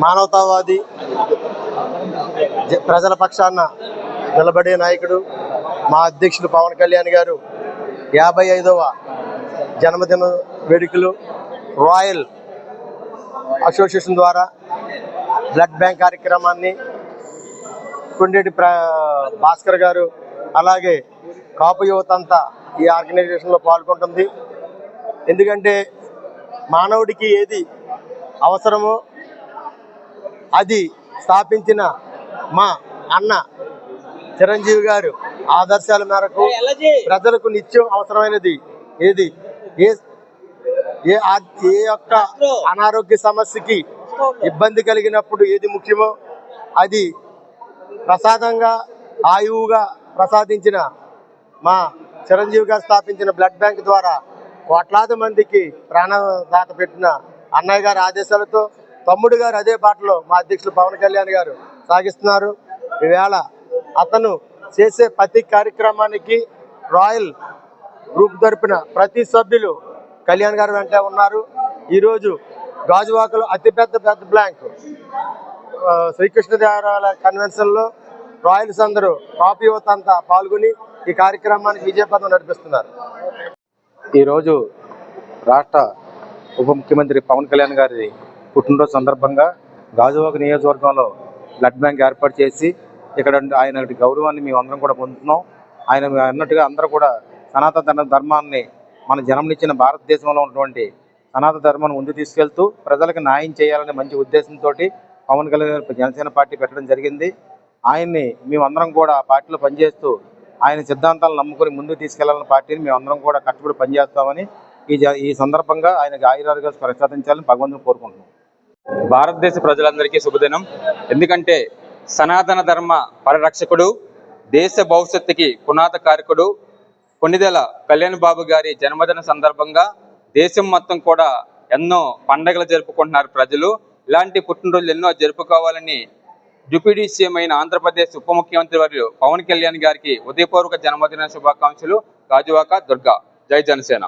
మానవతావాది జ- ప్రజల పక్షాన నిలబడే నాయకుడు మా అధ్యక్షుడు పవన్ కళ్యాణ్ గారు యాభై ఐదవ జన్మదిన వేడుకలు రాయల్ అసోసియేషన్ ద్వారా బ్లడ్ బ్యాంక్ కార్యక్రమాన్ని కొండేటి ప్ర భాస్కర్ గారు అలాగే కాపు యువత అంతా ఈ ఆర్గనైజేషన్లో పాల్గొంటుంది. ఎందుకంటే మానవుడికి ఏది అవసరమో అది స్థాపించిన మా అన్న చిరంజీవి గారు ఆదర్శాల మేరకు ప్రజలకు నిత్యం అవసరమైనది ఏది? ఏ ఏ యొక్క అనారోగ్య సమస్యకి ఇబ్బంది కలిగినప్పుడు ఏది ముఖ్యమో అది ప్రసాదంగా ఆయువుగా ప్రసాదించిన మా చిరంజీవి గారు స్థాపించిన బ్లడ్ బ్యాంక్ ద్వారా కోట్లాది మందికి ప్రాణదాత పెట్టిన అన్నయ్య గారి ఆదేశాలతో తమ్ముడు గారు అదే బాటలో మా అధ్యక్షులు పవన్ కళ్యాణ్ గారు సాగిస్తున్నారు. ఈవేళ అతను చేసే ప్రతి కార్యక్రమానికి రాయల్ గ్రూప్ తరపున ప్రతి సభ్యులు కళ్యాణ్ గారు వెంట ఉన్నారు. ఈరోజు గాజువాకలో అతిపెద్ద పెద్ద బ్లాంక్ శ్రీకృష్ణదేవరాయల కన్వెన్షన్లో రాయల్స్ అందరూ కాపీ యువత అంతా పాల్గొని ఈ కార్యక్రమానికి విజయపథం నడిపిస్తున్నారు. ఈరోజు రాష్ట్ర ఉప ముఖ్యమంత్రి పవన్ కళ్యాణ్ గారి పుట్టినరోజు సందర్భంగా గాజువాక నియోజకవర్గంలో బ్లడ్ బ్యాంక్ ఏర్పాటు చేసి ఇక్కడ ఆయన గౌరవాన్ని మేము అందరం కూడా పొందుతున్నాం. ఆయన అన్నట్టుగా అందరూ కూడా సనాతన ధర్మాన్ని మన జన్మనిచ్చిన భారతదేశంలో ఉన్నటువంటి సనాతన ధర్మాన్ని ముందు తీసుకెళ్తూ ప్రజలకు న్యాయం చేయాలనే మంచి ఉద్దేశంతో పవన్ కళ్యాణ్ జనసేన పార్టీ పెట్టడం జరిగింది. ఆయన్ని మేమందరం కూడా పార్టీలో పనిచేస్తూ ఆయన సిద్ధాంతాలను నమ్ముకొని ముందుకు తీసుకెళ్ళాలని పార్టీని మేమందరం కూడా కట్టుబడి పనిచేస్తామని ఈ జ- ఈ సందర్భంగా ఆయనకు ఆయురారుగా ప్రసాదించాలని భగవంతుని కోరుకుంటున్నాం. భారతదేశ ప్రజలందరికీ శుభదినం. ఎందుకంటే సనాతన ధర్మ పరిరక్షకుడు దేశ భవిష్యత్తుకి పునాద కారకుడు కొన్నిదెల కళ్యాణ్ బాబు గారి జన్మదిన సందర్భంగా దేశం మొత్తం కూడా ఎన్నో పండగలు జరుపుకుంటున్నారు ప్రజలు. ఇలాంటి పుట్టినరోజులు ఎన్నో జరుపుకోవాలని డిప్యూటీ సీఎం అయిన ఆంధ్రప్రదేశ్ ఉప ముఖ్యమంత్రి వర్యులు పవన్ కళ్యాణ్ గారికి ఉదయపూర్వక జన్మదిన శుభాకాంక్షలు. గాజువాక దుర్గా. జై జనసేన.